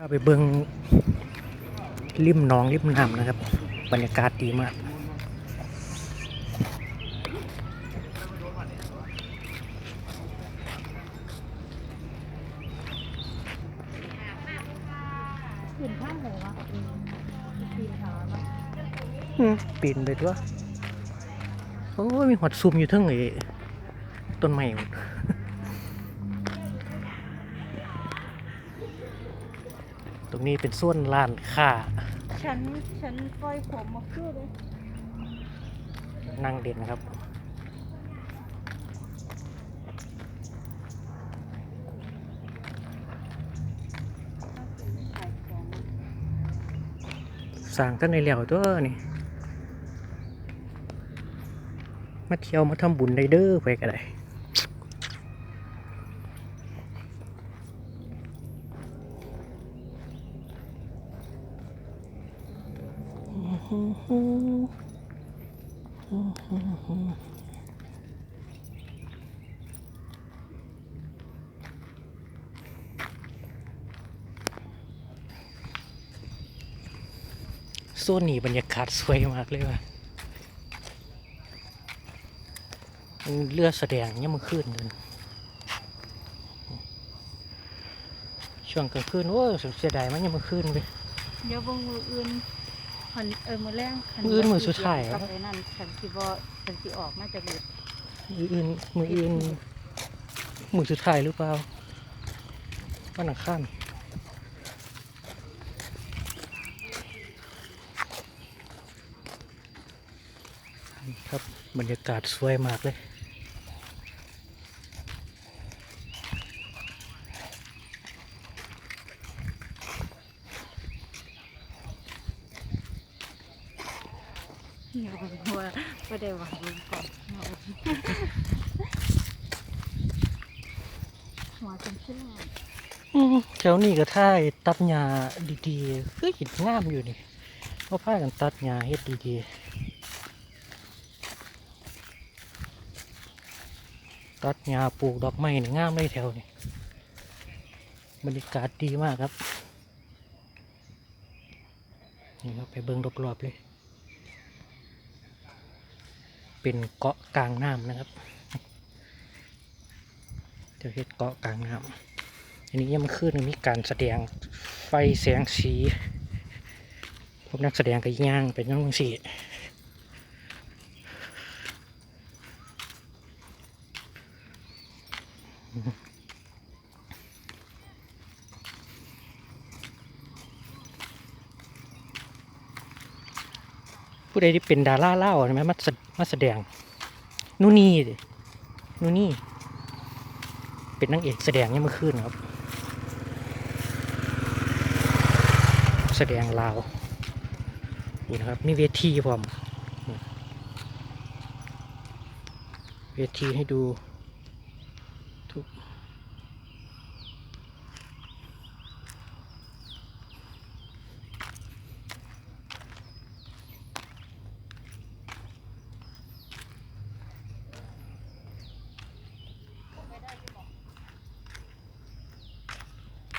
พาไปเบิงริมหนองริมน้ำนะครับ บรรยากาศดีมาก ขึ้นข้างหัวปีนขาเนาะอืมปีนไปตัวโอ้ยมีหอดซุ่มอยู่เทั้งไอ้ต้นไม้ รงนี้เป็นส่วนลานค่าฉันฉันปล่อยผมมาคือเลยนั่งเด่นครับขายของสร้างกันในเหลียวตัวนี่มาเที่ยวมาทำบุญได้เด้อไปกันเลย โซนนี้บรรยากาศสวยมากเลยว่ะเลือดแสดงเนี่ยมันขึ้นเลยช่วงกลางคืนโอ้ยเสียดายมันยังมันขึ้นไปเดี๋ยวเบางอื่น หันเออมือแรงหัมื้ออื่นมื้อสุดท้าย กับไอ้นั่นฉันสิบ่ฉันสิออกมาจากเลือดมืออื่นมืออื่นมือสุดท้ายหรือเปล่าวันอังคารนี่ครับบรรยากาศสวยมากเลย อย่าบอกว่าไม่ได้หวังเรื่องก่อนหัวจนขึ้นแถวนี้ก็ท่ายตัดหญ้าดีๆคือเห็นงามอยู่นี่เขาพากันตัดหญ้าเฮ็ดดีๆ ตัดหญ้าปลูกดอกไม้นี่งามเลยแถวนี้บรรยากาศดีมากครับ นี่ครับไปเบิ่งรอบๆเลย เป็นเกาะกลางน้ำนะครับเดี๋ยวเห็ดเกาะกลางน้ำอันนี้ยังมันขึ้นมีการแสดงไฟแสงสีพวกนักแสดงก็ย่างเป็นยังสี ผู้ใดที่เป็นดาราเล่าใช่ไหมมาแสมาแสดงนู่นนี่นู่นนี่ เป็นนางเอกแสดงยังเมื่อคืนครับ แสดงลาวนี่นะครับ มีเวทีพร้อมเวทีให้ดูทุก